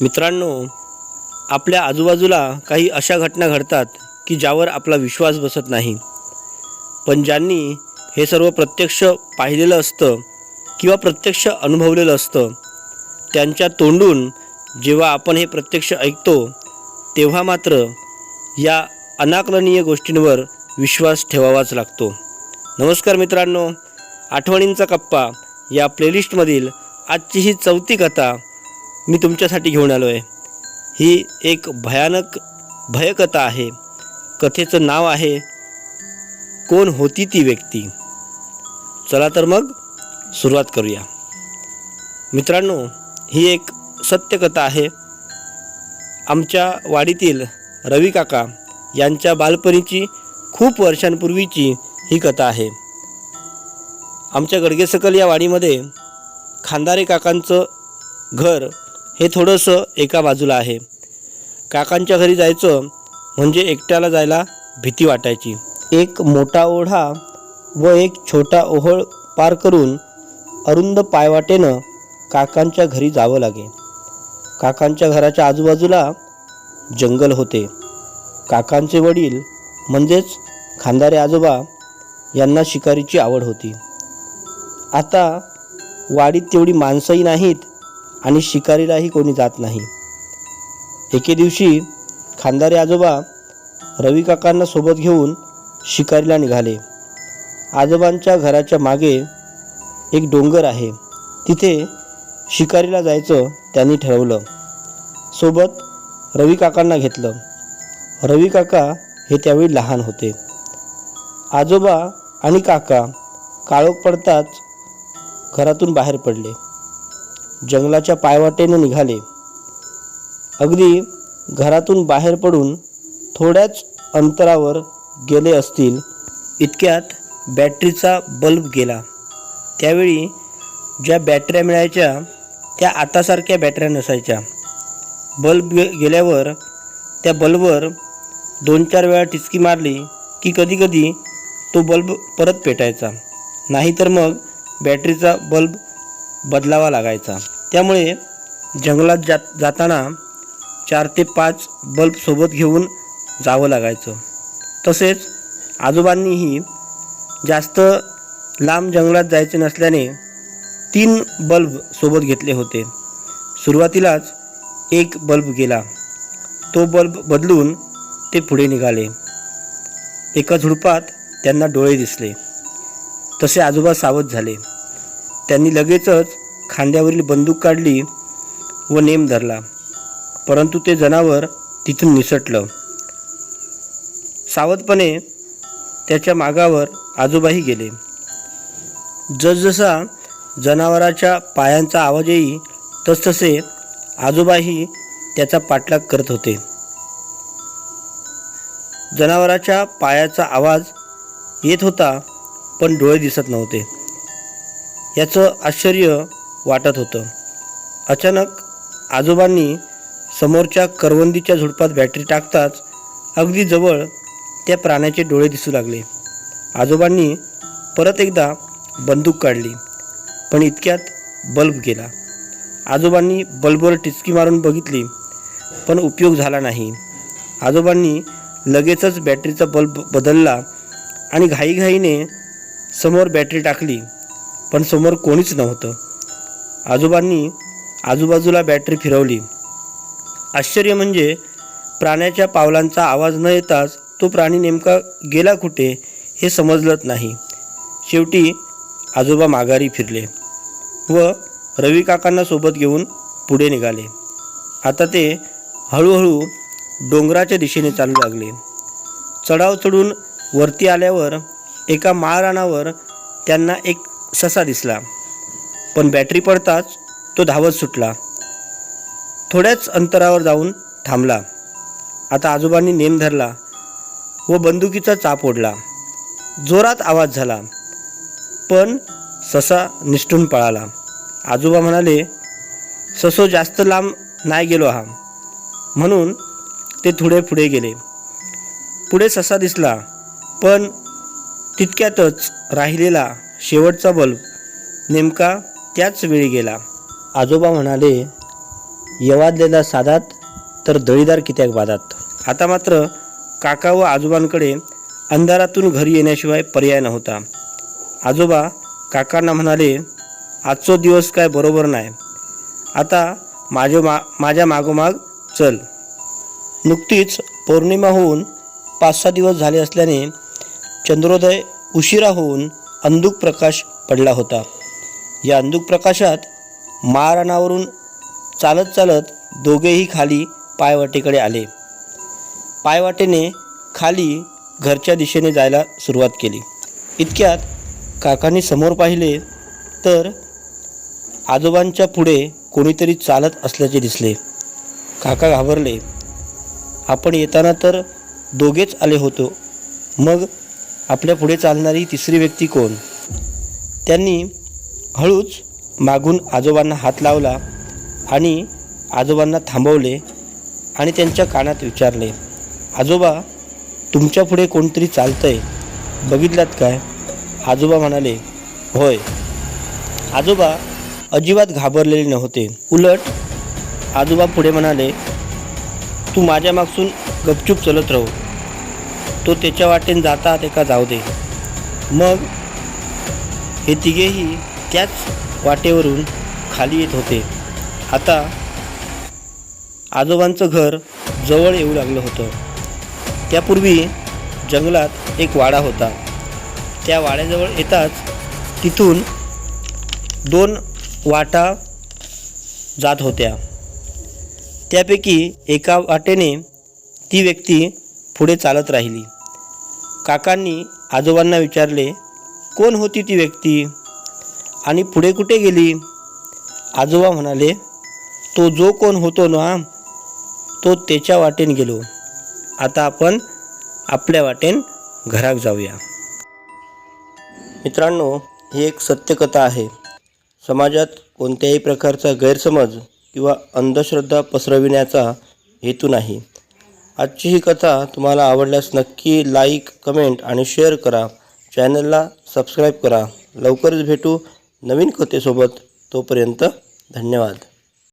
मित्रांनो आपल्या आजूबाजूला काही अशा घटना घडतात की ज्यावर आपला विश्वास बसत नाही. पण ज्यांनी हे सर्व प्रत्यक्ष पाहिलेलं असतं किंवा प्रत्यक्ष अनुभवलेलं असतं त्यांच्या तोंडून जेव्हा आपण हे प्रत्यक्ष ऐकतो तेव्हा मात्र या अनाकलनीय गोष्टींवर विश्वास ठेवावाच लागतो. नमस्कार मित्रांनो आठवणींचा कप्पा या प्लेलिस्टमधील आजची ही चौथी कथा मी तुमच्यासाठी घेऊन आलो आहे ही एक भयानक भयकथा आहे. कथेचं नाव आहे कोण होती ती व्यक्ती? चला तर मग सुरुवात करूया. मित्रांनो ही एक सत्यकथा आहे. आमच्या वाडीतील रवी काका यांच्या बालपणीची खूप वर्षांपूर्वीची ही कथा आहे. आमच्या गडगेसकल या वाडीमध्ये खांदारे काकांचं घर हे थोडंसं एका बाजूला आहे. काकांच्या घरी जायचं म्हणजे एकट्याला जायला भीती वाटायची. एक मोठा ओढा व एक छोटा ओहळ पार करून अरुंद पायवाटेनं काकांच्या घरी जावं लागे. काकांच्या घराच्या आजूबाजूला जंगल होते. काकांचे वडील म्हणजेच खांदारे आजोबा यांना शिकारीची आवड होती. आता वाडीत तेवढी माणसंही नाहीत आणि शिकारीलाही कोणी जात नाही. एके दिवशी खांदारे आजोबा रवी काकांना सोबत घेऊन शिकारीला निघाले. आजोबांच्या घराच्या मागे एक डोंगर आहे. तिथे शिकारीला जायचं त्यांनी ठरवलं. सोबत रवी काकांना घेतलं. रवी काका हे त्यावेळी लहान होते. आजोबा आणि काका काळोख पडताच घरातून बाहेर पडले. जंगलाच्या पायवाटेने निघाले. अगदी घरातून बाहेर पडून थोड्याच अंतरावर गेले असतील इतक्यात बॅटरीचा बल्ब गेला. त्यावेळी ज्या बॅटऱ्या मिळायच्या त्या आतासारख्या बॅटऱ्या नसायच्या. बल्ब गे गेल्यावर त्या बल्बवर दोन चार वेळा टिचकी मारली की कधीकधी तो बल्ब परत पेटायचा. नाहीतर मग बॅटरीचा बल्ब बदलावा लागायचा. त्यामुळे जंगलात जात जाताना चार ते पाच बल्ब सोबत घेऊन जावं लागायचं. तसेच आजोबांनीही जास्त लांब जंगलात जायचे नसल्याने तीन बल्ब सोबत घेतले होते. सुरुवातीलाच एक बल्ब गेला. तो बल्ब बदलून ते पुढे निघाले. एका झुडपात त्यांना डोळे दिसले. तसे आजोबा सावध झाले. त्यांनी लगेचच खांद्यावरील बंदूक काढली व नेम धरला. परंतु ते जनावर तिथून निसटलं. सावधपणे त्याच्या मागावर आजोबाही गेले. जसजसा जनावराच्या पायांचा आवाज येई तसतसे आजोबाही त्याचा पाठलाग करत होते. जनावराच्या पायाचा आवाज येत होता पण डोळे दिसत नव्हते. याचं आश्चर्य वाटत होतं. अचानक आजोबांनी समोरच्या करवंदीच्या झुडपात बॅटरी टाकताच अगदी जवळ त्या प्राण्याचे डोळे दिसू लागले. आजोबांनी परत एकदा बंदूक काढली पण इतक्यात बल्ब गेला. आजोबांनी बल्बवर टिचकी मारून बघितली पण उपयोग झाला नाही. आजोबांनी लगेचच बॅटरीचा बल्ब बदलला आणि घाईघाईने समोर बॅटरी टाकली. पण समोर कोणीच नव्हतं. आजोबांनी आजूबाजूला बॅटरी फिरवली. आश्चर्य म्हणजे प्राण्याच्या पावलांचा आवाज न येताच तो प्राणी नेमका गेला कुठे हे समजलंच नाही. शेवटी आजोबा माघारी फिरले व रवी काकांना सोबत घेऊन पुढे निघाले. आता ते हळूहळू डोंगराच्या दिशेने चालू लागले. चढाव चढून वरती आल्यावर एका माळरानावर त्यांना एक ससा दिसला. पण बॅटरी पडताच तो धावत सुटला. थोड्याच अंतरावर जाऊन थांबला. आता आजोबांनी नेम धरला व बंदुकीचा चाप ओढला. जोरात आवाज झाला. पण ससा निष्ठून पळाला. आजोबा म्हणाले ससो जास्त लांब नाही गेलो हा. म्हणून ते थोडे पुढे गेले. पुढे ससा दिसला पण तितक्यातच राहिलेला शेवटचा बल्ब नेमका त्याच वेळी गेला. आजोबा म्हणाले यवादलेला साधात तर दळीदार कित्याक बाधात? आता मात्र काका व आजोबांकडे अंधारातून घरी येण्याशिवाय पर्याय नव्हता. आजोबा काकांना म्हणाले आजचो दिवस काय बरोबर नाही. आता माझ्या मा माझ्या मागोमाग चल. नुकतीच पौर्णिमा होऊन पाच सहा दिवस झाले असल्याने चंद्रोदय उशिरा होऊन अंधुक प्रकाश पडला होता. या अंधुक प्रकाशात माळरानावरून चालत चालत दोघेही खाली पायवाटेकडे आले. पायवाटेने खाली घरच्या दिशेने जायला सुरुवात केली. इतक्यात काकांनी समोर पाहिले तर आजोबांच्या पुढे कोणीतरी चालत असल्याचे दिसले. काका घाबरले. आपण येताना तर दोघेच आले होतो. मग आपल्या पुढे चालणारी तिसरी व्यक्ती कोण? त्यांनी हळूच मागून आजोबांना हात लावला आणि आजोबांना थांबवले आणि त्यांच्या कानात विचारले आजोबा तुमच्यापुढे कोणतरी आहे बघितलात काय? आजोबा म्हणाले होय. आजोबा अजिबात घाबरलेले नव्हते. उलट आजोबा पुढे म्हणाले तू माझ्या मागसून गपचूप चलत राहू. तो त्याच्या वाटेन जाता ते का जाऊ दे. मग हे तिघेही त्याच वाटेवरून खाली येत होते. आता आजोबांचं घर जवळ येऊ लागलं होतं. त्यापूर्वी जंगलात एक वाडा होता. त्या वाड्याजवळ येताच तिथून दोन वाटा जात होत्या. त्यापैकी एका वाटेने ती व्यक्ती पुढे चालत राहिली. काकांनी आजोबांना विचारले कोण होती ती व्यक्ती? आणि पुढे कुठे गेली? आजोबा म्हणाले तो जो कोण होतो ना तो त्याच्या वाटेन गेलो. आता आपण आपल्या वाटेन घरात जाऊया. मित्रांनो ही एक सत्यकथा आहे. समाजात कोणत्याही प्रकारचा गैरसमज किंवा अंधश्रद्धा पसरविण्याचा हेतू नाही. आजची ही कथा तुम्हाला आवडल्यास नक्की लाईक कमेंट आणि शेअर करा. चॅनलला सबस्क्राईब करा. लवकरच भेटू नवीन कथेसोबत. तोपर्यंत धन्यवाद.